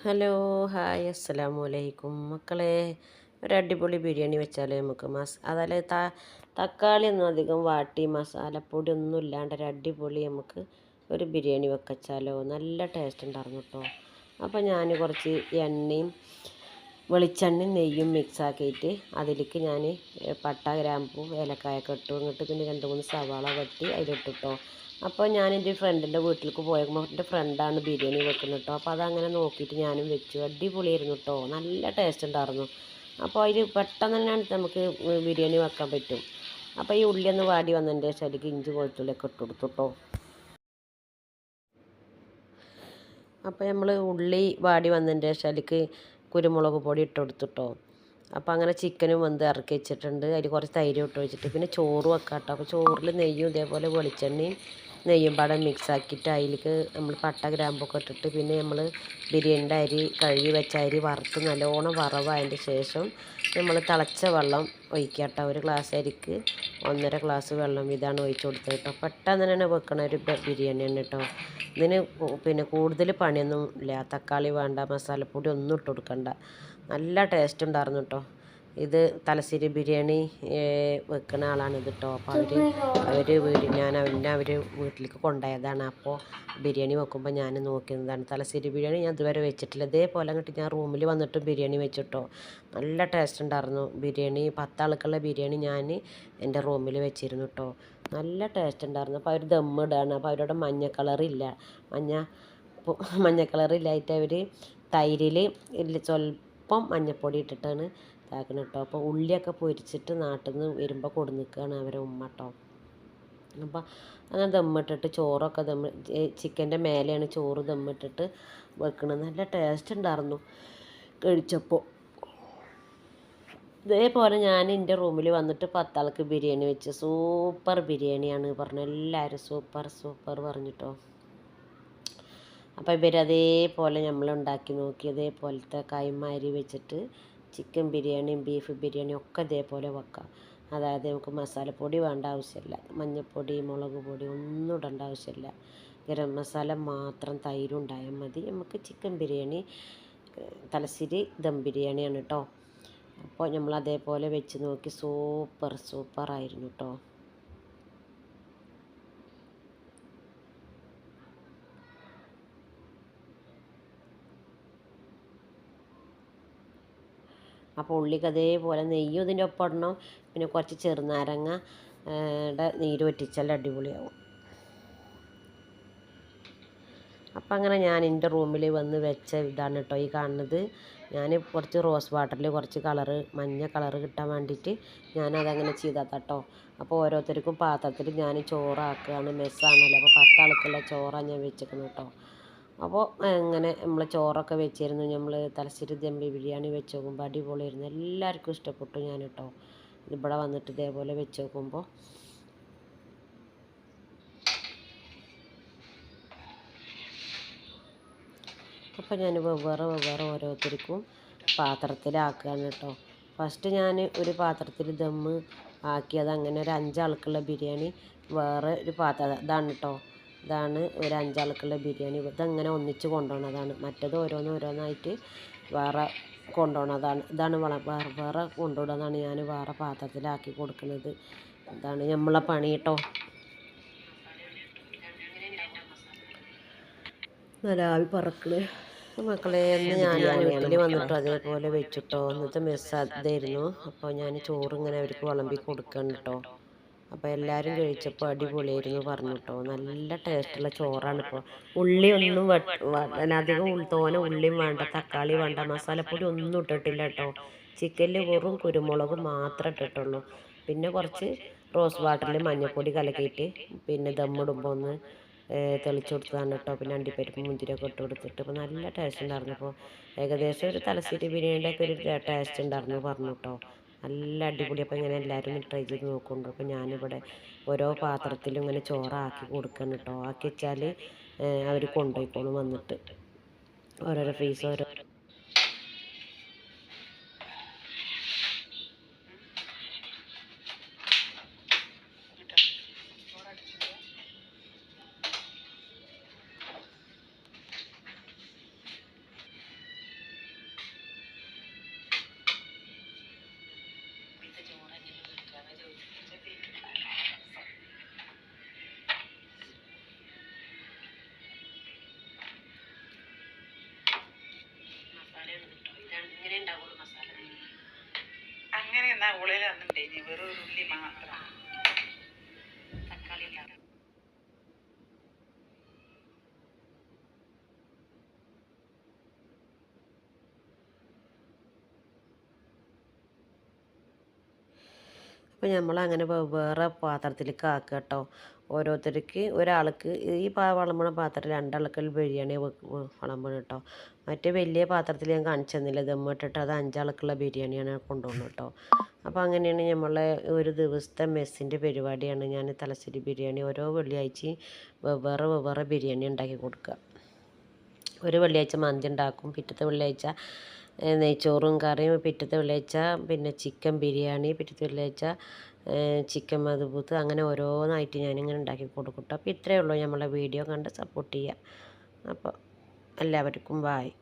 Hello hi അസ്സലാമു അലൈക്കും മക്കളെ ഒരു അടിപൊളി ബിരിയാണി വെച്ചാൽ നമുക്ക് മസ് അതല്ല ത തക്കാളി ഒന്നും അധികം വാട്ടി മസാലപ്പൊടി ഒന്നും ഇല്ലാണ്ട് ഒരു അടിപൊളി നമുക്ക് ഒരു ബിരിയാണി വെക്കച്ചാലോ. നല്ല ടേസ്റ്റ് ഉണ്ടായിരുന്നു കേട്ടോ അപ്പോൾ ഞാൻ കുറച്ച് എണ്ണയും വെളിച്ചെണ്ണയും നെയ്യും മിക്സ് ആക്കിയിട്ട് അതിലേക്ക് ഞാൻ പട്ട ഗ്രാമ്പൂ ഏലക്കായൊക്കെ ഇട്ടു. എന്നിട്ട് പിന്നെ രണ്ട് മൂന്ന് സവാള വെട്ടി അതിലിട്ടിട്ടോ അപ്പോൾ ഞാൻ എന്റെ ഫ്രണ്ടിന്റെ വീട്ടിലേക്ക് പോയപ്പോൾ എന്റെ ഫ്രണ്ടാണ് ബിരിയാണി വെക്കുന്നത് കേട്ടോ അപ്പോൾ അതങ്ങനെ നോക്കിയിട്ട് ഞാനും വെച്ചു. അടിപൊളിയായിരുന്നു കേട്ടോ നല്ല ടേസ്റ്റ് ഉണ്ടായിരുന്നു. അപ്പോൾ അതിൽ പെട്ടെന്ന് തന്നെ നമുക്ക് ബിരിയാണി വെക്കാൻ പറ്റും. അപ്പോൾ ഈ ഉള്ളി ഒന്ന് വാടി വന്നതിന്റെ ശേഷം ഇഞ്ചി വെളുത്തുള്ളിയൊക്കെ ഇട്ട് കൊടുത്തു കേട്ടോ അപ്പോൾ നമ്മൾ ഉള്ളി വാടി വന്നതിന്റെ ശേഷം കുരുമുളക് പൊടി ഇട്ട് കൊടുത്തു കേട്ടോ അപ്പോൾ അങ്ങനെ ചിക്കനും വന്ന് ഇറക്കി വെച്ചിട്ടുണ്ട്. അതിൽ കുറച്ച് തൈര് ഇട്ട് വെച്ചിട്ട്. പിന്നെ ചോറ് വെക്കാം കേട്ടോ അപ്പോൾ ചോറിൽ നെയ്യും ഇതേപോലെ വെളിച്ചെണ്ണയും നെയ്യും പാടം മിക്സ് ആക്കിയിട്ട് അതിലേക്ക് നമ്മൾ പട്ട ഗ്രാമ്പൊക്കെ ഇട്ടിട്ട് പിന്നെ നമ്മൾ ബിരിയാണിന്റെ അരി കഴുകി വെച്ച അരി വറുത്ത് നല്ലോണം വറവായതിന്റെ ശേഷം നമ്മൾ തിളച്ച വെള്ളം ഒഴിക്കുക കേട്ടോ ഒരു ഗ്ലാസ് അരിക്ക് ഒന്നര ഗ്ലാസ് വെള്ളം ഇതാണ് ഒഴിച്ചു കൊടുത്തത് കേട്ടോ. പെട്ടെന്ന് തന്നെ വെക്കണ ഒരു ബിരിയാണിയാണ് കേട്ടോ. ഇതിന് പിന്നെ കൂടുതൽ പണിയൊന്നും ഇല്ല. തക്കാളി വേണ്ട മസാലപ്പൊടി ഒന്നും ഇട്ട് കൊടുക്കണ്ട. നല്ല ടേസ്റ്റ് ഉണ്ടായിരുന്നു കേട്ടോ. ഇത് തലശ്ശേരി ബിരിയാണി വെക്കുന്ന ആളാണ് ഇത് കേട്ടോ അപ്പോൾ അവർ അവർ വീട് ഞാൻ അവന്റെ അവർ വീട്ടിലേക്ക് കൊണ്ടുപോയതാണ്. അപ്പോൾ ബിരിയാണി വെക്കുമ്പോൾ ഞാൻ നോക്കുന്നതാണ് തലശ്ശേരി ബിരിയാണി ഞാൻ ഇതുവരെ വെച്ചിട്ടില്ല. ഇതേപോലെ അങ്ങോട്ട് ഞാൻ റൂമിൽ വന്നിട്ടും ബിരിയാണി വെച്ചിട്ടോ നല്ല ടേസ്റ്റ് ഉണ്ടായിരുന്നു. ബിരിയാണി പത്താൾക്കുള്ള ബിരിയാണി ഞാൻ എന്റെ റൂമിൽ വെച്ചിരുന്നു കേട്ടോ നല്ല ടേസ്റ്റ് ഉണ്ടായിരുന്നു. അപ്പോൾ അവർ ദമ്മിടുകയാണ് അപ്പോൾ അവരുടെ മഞ്ഞ കളറില്ല മഞ്ഞ മഞ്ഞ കളറില്ലായിട്ട് അവർ തൈരിൽ സ്വല്പം മഞ്ഞപ്പൊടി ഇട്ടിട്ടാണ് ഇതാക്കണം കേട്ടോ അപ്പോൾ ഉള്ളിയൊക്കെ പൊരിച്ചിട്ട് നാട്ടിൽ നിന്ന് വരുമ്പോൾ കൊടുന്നിക്കുകയാണ് അവരെ ഉമ്മ കേട്ടോ അപ്പോൾ അങ്ങനെ ദമ്മിട്ടിട്ട് ചോറൊക്കെ ദമ്മ് ചിക്കന്റെ മേലെയാണ് ചോറ് ദമ്മിട്ടിട്ട് വെക്കണത്. നല്ല ടേസ്റ്റ് ഉണ്ടായിരുന്നു കഴിച്ചപ്പോൾ ഇതേപോലെ ഞാൻ എന്റെ റൂമിൽ വന്നിട്ട് പത്താൾക്ക് ബിരിയാണി വെച്ച്. സൂപ്പർ ബിരിയാണിയാണ് പറഞ്ഞു. എല്ലാവരും സൂപ്പർ സൂപ്പർ പറഞ്ഞിട്ടോ അപ്പോൾ ഇവർ അതേപോലെ നമ്മൾ ഉണ്ടാക്കി നോക്കി. അതേപോലത്തെ കൈമാരി വെച്ചിട്ട് ചിക്കൻ ബിരിയാണിയും ബീഫ് ബിരിയാണിയും ഒക്കെ ഇതേപോലെ വെക്കാം. അതായത് നമുക്ക് മസാലപ്പൊടി വേണ്ട ആവശ്യമില്ല. മഞ്ഞൾപ്പൊടി മുളക് പൊടി ഒന്നും ഇടേണ്ട ആവശ്യമില്ല. ഗരം മസാല മാത്രം തൈരും ഉണ്ടായാൽ മതി. നമുക്ക് ചിക്കൻ ബിരിയാണി തലശ്ശേരി ദം ബിരിയാണിയാണ് കേട്ടോ. അപ്പോൾ നമ്മൾ അതേപോലെ വെച്ച് നോക്കി. സൂപ്പർ സൂപ്പറായിരുന്നു കേട്ടോ. അപ്പോൾ ഉള്ളിക്ക് അതേപോലെ നെയ്യും ഇതിന്റെ ഒപ്പം ഇടണം. പിന്നെ കുറച്ച് ചെറുനാരങ്ങ നീര് വറ്റിച്ചാൽ അടിപൊളിയാവും. അപ്പം അങ്ങനെ ഞാൻ എന്റെ റൂമിൽ വന്ന് വെച്ച ഇതാണ് കേട്ടോ ഈ കാണുന്നത്. ഞാൻ കുറച്ച് റോസ് വാട്ടറിൽ കുറച്ച് കളറ് മഞ്ഞ കളറ് കിട്ടാൻ വേണ്ടിയിട്ട് ഞാനതങ്ങനെ ചെയ്താൽ കേട്ടോ. അപ്പോൾ ഓരോരുത്തർക്കും പാത്രത്തിൽ ഞാൻ ചോറാക്കുകയാണ് മെസ്സാണല്ലോ. അപ്പോൾ പത്താൾക്കുള്ള ചോറാണ് ഞാൻ വെച്ചിരിക്കുന്നത് കേട്ടോ. അപ്പോൾ അങ്ങനെ നമ്മൾ ചോറൊക്കെ വെച്ചിരുന്നു. നമ്മൾ തലശ്ശേരി ദം ബിരിയാണി വെച്ച് നോക്കുമ്പോൾ അടിപൊളിയായിരുന്നു. എല്ലാവർക്കും ഇഷ്ടപ്പെട്ടു ഞാൻ കേട്ടോ ഇവിടെ വന്നിട്ട് ഇതേപോലെ വെച്ച് നോക്കുമ്പോൾ അപ്പോൾ ഞാൻ വെവ്വേറെ വെവ്വേറെ ഓരോരുത്തർക്കും പാത്രത്തിലാക്കുകയാണ് കേട്ടോ. ഫസ്റ്റ് ഞാൻ ഒരു പാത്രത്തിൽ ദമ്മ് ആക്കി അത് അങ്ങനെ ഒരു അഞ്ചാൾക്കുള്ള ബിരിയാണി വേറെ ഒരു പാത്രം. ഇതാണ് കേട്ടോ. ഇതാണ് ഒരു അഞ്ചാൾക്കുള്ള ബിരിയാണി. ഇതങ്ങനെ ഒന്നിച്ച് കൊണ്ടുപോകണതാണ് മറ്റത് ഓരോന്ന് ഓരോന്നായിട്ട് വേറെ കൊണ്ടുപോകണതാണ് ഇതാണ് വേറെ വേറെ കൊണ്ടുവിടുന്നതാണ് ഞാൻ വേറെ പാത്രത്തിലാക്കി കൊടുക്കുന്നത് ഇതാണ് നമ്മളെ പണി കേട്ടോ നലാവി പറക്കണേ. മക്കളെ എന്ന് ഞാൻ വീട്ടിൽ വന്നിട്ട് അതേപോലെ വെച്ചിട്ടോ. എന്നിട്ട് മിസ്സാതായിരുന്നു അപ്പോൾ ഞാൻ ചോറ് ഇങ്ങനെ അവർക്ക് വിളമ്പി കൊടുക്കണം കേട്ടോ അപ്പോൾ എല്ലാവരും കഴിച്ചപ്പോൾ അടിപൊളിയായിരുന്നു പറഞ്ഞു കേട്ടോ നല്ല ടേസ്റ്റുള്ള ചോറാണ് ഇപ്പോൾ ഉള്ളി ഒന്നും അധികം തോന ഉള്ളിയും വേണ്ട തക്കാളി വേണ്ട മസാലപ്പൊടി ഒന്നും ഇട്ടിട്ടില്ല കേട്ടോ ചിക്കനിൽ വെറും കുരുമുളക് മാത്രമേ ഇട്ടിട്ടുള്ളൂ. പിന്നെ കുറച്ച് റോസ് വാട്ടറിൽ മഞ്ഞൾപ്പൊടി കലക്കിയിട്ട് പിന്നെ ദമ്മിടുമ്പോൾ ഒന്ന് തെളിച്ചു കൊടുത്തതാണ് കേട്ടോ പിന്നെ അണ്ടിപ്പരിപ്പ് മുന്തിരിയൊക്കെ ഇട്ട് കൊടുത്തിട്ട് അപ്പോൾ നല്ല ടേസ്റ്റ് ഉണ്ടായിരുന്നു അപ്പോൾ ഏകദേശം ഒരു തലശ്ശേരി ബിരിയാണിയുടെ ഒക്കെ ഒരു ടേസ്റ്റ് ഉണ്ടായിരുന്നു പറഞ്ഞു കേട്ടോ നല്ല അടിപൊളി. അപ്പോൾ ഇങ്ങനെ എല്ലാവരും ട്രൈ ചെയ്ത് നോക്കുന്നുണ്ട്. അപ്പോൾ ഞാനിവിടെ ഓരോ പാത്രത്തിലും ഇങ്ങനെ ചോറാക്കി കൊടുക്കണം കേട്ടോ ആക്കി വെച്ചാൽ അവർ കൊണ്ടുപോയിക്കോളും വന്നിട്ട്. ഓരോരോ ഫീസ് ഓരോ തക്കാളി തന്നിട്ടേ വെറും ഒരു ഉള്ളി മാത്രം. തക്കാളി ഇല്ല അപ്പോൾ നമ്മൾ അങ്ങനെ വേറെ പാത്രത്തിലേക്ക് ആക്കുക കേട്ടോ. ഓരോരുത്തർക്ക് ഒരാൾക്ക് ഈ വിളമ്പണ പാത്രത്തിൽ രണ്ടാൾക്കുള്ള ബിരിയാണി വിളമ്പണം കേട്ടോ മറ്റേ വലിയ പാത്രത്തിൽ ഞാൻ കാണിച്ചു തന്നില്ല. ദമ്മിട്ടിട്ട് അത് അഞ്ചാൾക്കുള്ള ബിരിയാണിയാണ് കൊണ്ടുപോകുന്നത് കേട്ടോ അപ്പോൾ അങ്ങനെയാണ് നമ്മളെ ഒരു ദിവസത്തെ മെസ്സിന്റെ പരിപാടിയാണ് ഞാൻ തലശ്ശേരി ബിരിയാണി ഓരോ വെള്ളിയാഴ്ച വെവ്വേറെ വെവ്വേറെ ബിരിയാണി ഉണ്ടാക്കി കൊടുക്കുക. ഒരു വെള്ളിയാഴ്ച മന്തി ഉണ്ടാക്കും. പിറ്റത്തെ വെള്ളിയാഴ്ച നെയ്ച്ചോറും കറിയും പിറ്റത്തെ വെള്ളിയാഴ്ച പിന്നെ ചിക്കൻ ബിരിയാണി പിറ്റത്തെ വെള്ളിയാഴ്ച ചിക്കൻ മധുബൂത്ത് അങ്ങനെ ഓരോന്നായിട്ട് ഞാനിങ്ങനെ ഉണ്ടാക്കി കൊടുക്കും അപ്പോൾ ഇത്രയേ ഉള്ളൂ നമ്മളെ വീഡിയോ കണ്ട് സപ്പോർട്ട് ചെയ്യുക അപ്പോൾ എല്ലാവർക്കും ബായ്